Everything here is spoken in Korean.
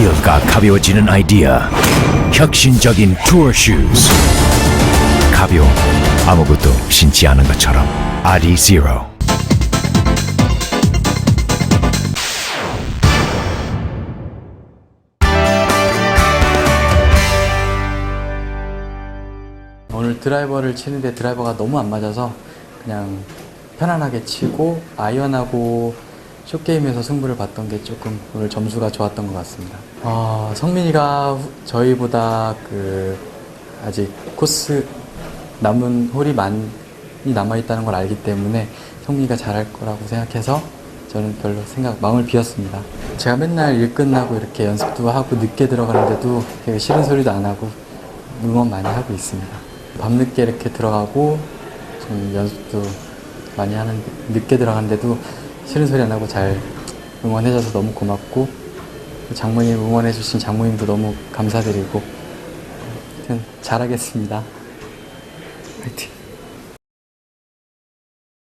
필가 가벼워지는 아이디어. 혁신적인 투어 슈즈. 가벼워. 아무것도 신지 않은 것처럼. 아디 제로 오늘 드라이버를 치는데 드라이버가 너무 안 맞아서 그냥 편안하게 치고 아이언하고 쇼게임에서 승부를 봤던 게 조금 오늘 점수가 좋았던 것 같습니다. 아, 성민이가 후- 저희보다 그 아직 코스 남은 홀이 많이 남아 있다는 걸 알기 때문에 성민이가 잘할 거라고 생각해서 저는 별로 생각 마음을 비웠습니다. 제가 맨날 일 끝나고 이렇게 연습도 하고 늦게 들어가는데도 싫은 소리도 안 하고 응원 많이 하고 있습니다. 밤늦게 이렇게 들어가고 좀 연습도 많이 하는 늦게 들어가는데도 싫은 소리 안 하고 잘 응원해줘서 너무 고맙고 장모님 응원해주신 장모님도 너무 감사드리고 잘하겠습니다. 화이팅!